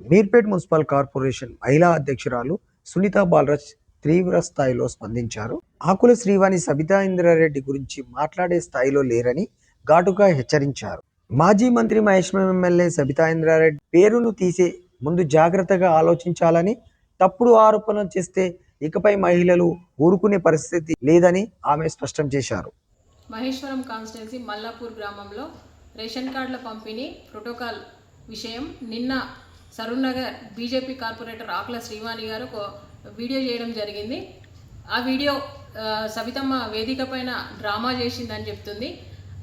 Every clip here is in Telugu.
మీర్పేట్ మున్సిపల్ కార్పొరేషన్ మహిళా అధ్యక్షురాలు సునీత బాలరాజ్ తీవ్ర స్థాయిలో స్పందించారు. ఆకుల శ్రీవాణి సబితా ఇంద్రారెడ్డి గురించి మాట్లాడే స్థాయిలో లేరని ఘాటుగా హెచ్చరించారు. మాజీ మంత్రి మహేశ్వరం ఎమ్మెల్యే సబితా ఇంద్రారెడ్డి పేరును తీసే ముందు జాగ్రత్తగా ఆలోచించాలని తప్పుడు ఆరోపణలు చేస్తే ఇకపై మహిళలు ఊరుకునే పరిస్థితి లేదని ఆమె స్పష్టం చేశారు. మహేశ్వరం కాన్స్టిట్యున్సీ మల్లాపూర్ గ్రామంలో రేషన్ కార్డుల పంపిణీ ప్రోటోకాల్ విషయం నిన్న సరూర్నగర్ బీజేపీ కార్పొరేటర్ ఆకుల శ్రీవాణి గారు ఒక వీడియో చేయడం జరిగింది. ఆ వీడియో సవితమ్మ వేదిక పైన డ్రామా చేసిందని చెప్తుంది.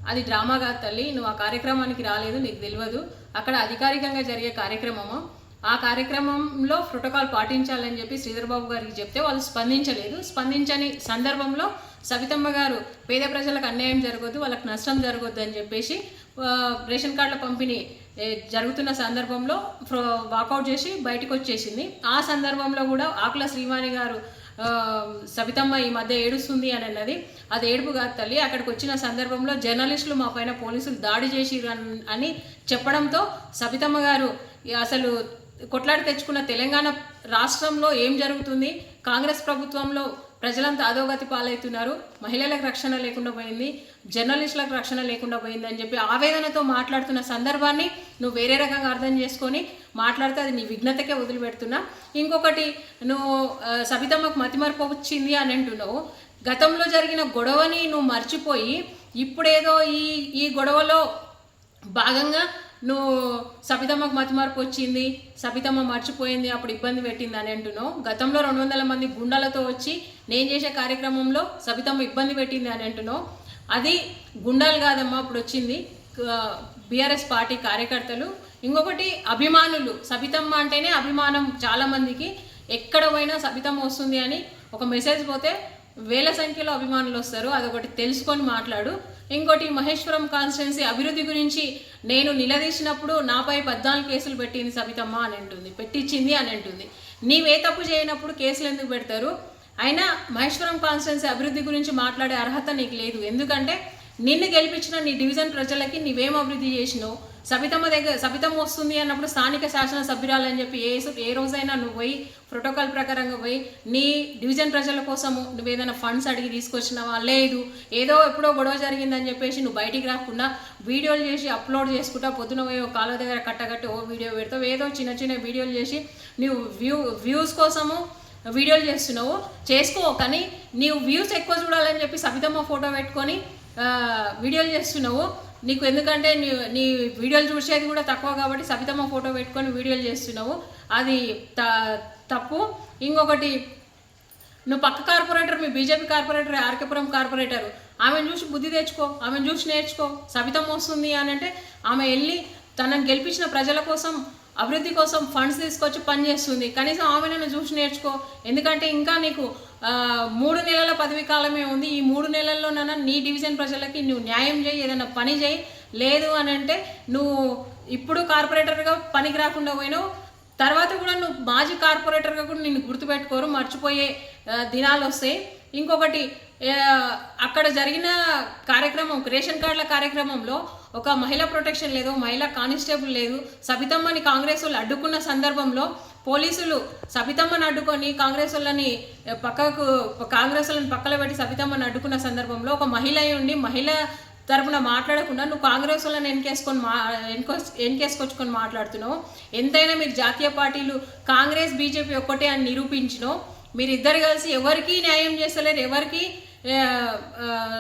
అది డ్రామా కాదు తల్లి నువ్వు ఆ కార్యక్రమానికి రాలేదు నీకు తెలియదు. అక్కడ అధికారికంగా జరిగే కార్యక్రమము? ఆ కార్యక్రమంలో ప్రోటోకాల్ పాటించాలని చెప్పి శ్రీధర్బాబు గారికి చెప్తే వాళ్ళు స్పందించలేదు. స్పందించని సందర్భంలో సవితమ్మ గారు పేద ప్రజలకు అన్యాయం జరగొద్దు వాళ్ళకి నష్టం జరగొద్దు అని చెప్పేసి రేషన్ కార్డుల పంపిణీ జరుగుతున్న సందర్భంలో ఫ్రో- వాకౌట్ చేసి బయటకు వచ్చేసింది. ఆ సందర్భంలో కూడా ఆకుల శ్రీవాణి గారు సబితమ్మ సవితమ్మ ఈ మధ్య ఏడుస్తుంది అని అన్నది. అది ఏడుపు కాదు తల్లి అక్కడికి వచ్చిన సందర్భంలో జర్నలిస్టులు మా పైన పోలీసులు దాడి చేసిరు అని చెప్పడంతో సవితమ్మ గారు అసలు కొట్లాడి తెచ్చుకున్న తెలంగాణ రాష్ట్రంలో ఏం జరుగుతుంది కాంగ్రెస్ ప్రభుత్వంలో ప్రజలంతా అధోగతి పాలవుతున్నారు. మహిళలకు రక్షణ లేకుండా పోయింది. జర్నలిస్టులకు రక్షణ లేకుండా పోయింది అని చెప్పి ఆవేదనతో మాట్లాడుతున్న సందర్భాన్ని నువ్వు వేరే రకంగా అర్థం చేసుకొని మాట్లాడితే అది నీ విఘ్నతకే వదిలిపెడుతున్నా. ఇంకొకటి నువ్వు సబితమ్మకు మతిమరపు వచ్చింది అని అంటున్నావు. గతంలో జరిగిన గొడవని నువ్వు మర్చిపోయి ఇప్పుడేదో ఈ ఈ గొడవలో భాగంగా నువ్వు సబితమ్మకు మతిమార్పు వచ్చింది సబితమ్మ మర్చిపోయింది అప్పుడు ఇబ్బంది పెట్టింది అని అంటున్నావు. గతంలో రెండు వందల మంది గుండాలతో వచ్చి నేను చేసే కార్యక్రమంలో సబితమ్మ ఇబ్బంది పెట్టింది అని అంటున్నావు. అది గుండాలు కాదమ్మా అప్పుడు వచ్చింది బీఆర్ఎస్ పార్టీ కార్యకర్తలు. ఇంకొకటి అభిమానులు. సబితమ్మ అంటేనే అభిమానం చాలామందికి. ఎక్కడ పోయినా సబితమ్మ వస్తుంది అని ఒక మెసేజ్ పోతే వేల సంఖ్యలో అభిమానులు వస్తారు. అదొకటి తెలుసుకొని మాట్లాడు. ఇంకోటి మహేశ్వరం కాన్స్టిట్యున్సీ అభివృద్ధి గురించి నేను నిలదీసినప్పుడు నాపై పద్నాలుగు కేసులు పెట్టింది సబితమ్మ అని అంటుంది. పెట్టించింది అని అంటుంది. నీవే తప్పు చేయనప్పుడు కేసులు ఎందుకు పెడతారు? అయినా మహేశ్వరం కాన్స్టిట్యున్సీ అభివృద్ధి గురించి మాట్లాడే అర్హత నీకు లేదు. ఎందుకంటే నిన్ను గెలిపించిన నీ డివిజన్ ప్రజలకి నీవేం అభివృద్ధి చేసినావు? సబితమ్మ దగ్గర సబితమ్మ వస్తుంది అన్నప్పుడు స్థానిక శాసన సభ్యురాలని చెప్పి ఏ ఏ రోజైనా నువ్వు పోయి ప్రోటోకాల్ ప్రకారంగా పోయి నీ డివిజన్ ప్రజల కోసము నువ్వు ఏదైనా ఫండ్స్ అడిగి తీసుకొచ్చినావా? లేదు. ఏదో ఎప్పుడో గొడవ జరిగిందని చెప్పేసి నువ్వు బయటికి రాకుండా వీడియోలు చేసి అప్లోడ్ చేసుకుంటా పొద్దున పోయి ఒక కాలువ దగ్గర కట్టగట్టి ఓ వీడియో పెడతావు. ఏదో చిన్న చిన్న వీడియోలు చేసి నువ్వు వ్యూ వ్యూస్ కోసము వీడియోలు చేస్తున్నావు. చేసుకో కానీ నీవు వ్యూస్ ఎక్కువ చూడాలని చెప్పి సబితమ్మ ఫోటో పెట్టుకొని వీడియోలు చేస్తున్నావు. నీకు ఎందుకంటే నీ నీ వీడియోలు చూసేది కూడా తక్కువ కాబట్టి సబితమ్మ ఫోటో పెట్టుకొని వీడియోలు చేస్తున్నావు. అది త తప్పు. ఇంకొకటి నువ్వు పక్క కార్పొరేటర్ మీ బీజేపీ కార్పొరేటర్ ఆర్కేపురం కార్పొరేటర్. ఆమెను చూసి బుద్ధి తెచ్చుకో. ఆమెను చూసి నేర్చుకో. సబితం వస్తుంది అని అంటే ఆమె వెళ్ళి తనను గెలిపించిన ప్రజల కోసం అభివృద్ధి కోసం ఫండ్స్ తీసుకొచ్చి పనిచేస్తుంది కనీసం ఆమెను చూసి నేర్చుకో. ఎందుకంటే ఇంకా నీకు మూడు నెలల పదవి కాలమే ఉంది. ఈ మూడు నెలల్లోనైనా నీ డివిజన్ ప్రజలకి నువ్వు న్యాయం చేయి ఏదైనా పని చేయి. లేదు అని అంటే నువ్వు ఇప్పుడు కార్పొరేటర్గా పనికి రాకుండా పోయినావు. తర్వాత కూడా నువ్వు మాజీ కార్పొరేటర్గా కూడా నిన్ను గుర్తుపెట్టుకోరు మర్చిపోయే దినాలు వస్తాయి. ఇంకొకటి అక్కడ జరిగిన కార్యక్రమం రేషన్ కార్డుల కార్యక్రమంలో ఒక మహిళా ప్రొటెక్షన్ లేదు మహిళా కానిస్టేబుల్ లేదు. సబితమ్మని కాంగ్రెస్ వాళ్ళు అడ్డుకున్న సందర్భంలో పోలీసులు సబితమ్మని అడ్డుకొని కాంగ్రెస్ వాళ్ళని పక్కకు కాంగ్రెస్ వాళ్ళని పక్కన పెట్టి సబితమ్మని అడ్డుకున్న సందర్భంలో ఒక మహిళ ఉండి మహిళ తరపున మాట్లాడకుండా నువ్వు కాంగ్రెస్ వాళ్ళని వెనకేసుకొని మా ఎన్కో ఎన్కేసుకొచ్చుకొని మాట్లాడుతున్నావు. ఎంతైనా మీరు జాతీయ పార్టీలు కాంగ్రెస్ బీజేపీ ఒక్కటే అని నిరూపించినావు. మీరిద్దరు కలిసి ఎవరికీ న్యాయం చేస్తలేరు ఎవరికి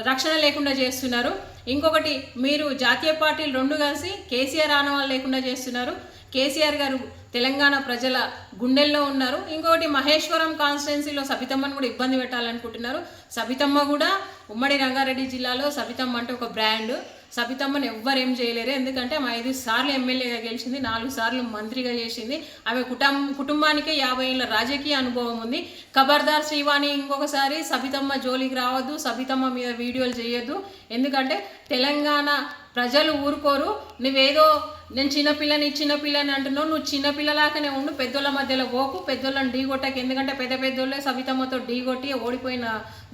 రక్షణ లేకుండా చేస్తున్నారు. ఇంకొకటి మీరు జాతీయ పార్టీలు రెండు కలిసి కేసీఆర్ ఆనవాళ్ళు లేకుండా చేస్తున్నారు. కేసీఆర్ గారు తెలంగాణ ప్రజల గుండెల్లో ఉన్నారు. ఇంకొకటి మహేశ్వరం కాన్స్టిట్యున్సీలో సబితమ్మను కూడా ఇబ్బంది పెట్టాలనుకుంటున్నారు. సబితమ్మ కూడా ఉమ్మడి రంగారెడ్డి జిల్లాలో సబితమ్మ అంటే ఒక బ్రాండ్. సబితమ్మను ఎవ్వరు ఏం చేయలేరు. ఎందుకంటే ఆమె ఐదు సార్లు ఎమ్మెల్యేగా గెలిచింది నాలుగు సార్లు మంత్రిగా చేసింది. ఆమె కుటుంబ కుటుంబానికే యాభై ఏళ్ళ రాజకీయ అనుభవం ఉంది. ఖబర్దార్ శ్రీవాణి ఇంకొకసారి సబితమ్మ జోలికి రావద్దు సబితమ్మ మీద వీడియోలు చేయొద్దు. ఎందుకంటే తెలంగాణ ప్రజలు ఊరుకోరు. నువ్వేదో నేను చిన్నపిల్లని చిన్నపిల్లని అంటున్నావు. నువ్వు చిన్నపిల్లలాగానే ఉండు పెద్దోళ్ళ మధ్యలో పోకు పెద్దోళ్ళని ఢీగొట్టకు ఎందుకంటే పెద్ద పెద్దోళ్ళే సవితమ్మతో ఢీగొట్టి ఓడిపోయిన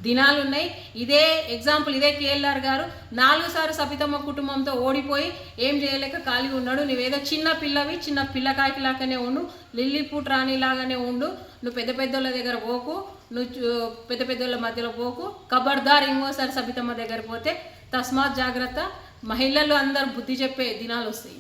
దినాలు ఉన్నాయి ఇదే ఎగ్జాంపుల్ ఇదే కేఎల్ఆర్ గారు. నాలుగు సార్లు సబితమ్మ కుటుంబంతో ఓడిపోయి ఏం చేయలేక ఖాళీగా ఉన్నాడు. నువ్వేదో చిన్న పిల్లవి చిన్న పిల్లకాయకి లాగానే ఉండు లిల్లీపూట్ రాణి లాగానే ఉండు. నువ్వు పెద్ద పెద్దోళ్ళ దగ్గర పోకు నువ్వు పెద్ద పెద్దోళ్ళ మధ్యలో పోకు. కబర్దార్ ఇంకోసారి సబితమ్మ దగ్గర పోతే తస్మాత్ జాగ్రత్త. మహిళలు అందరు బుద్ధి చెప్పే దినాలు వస్తాయి.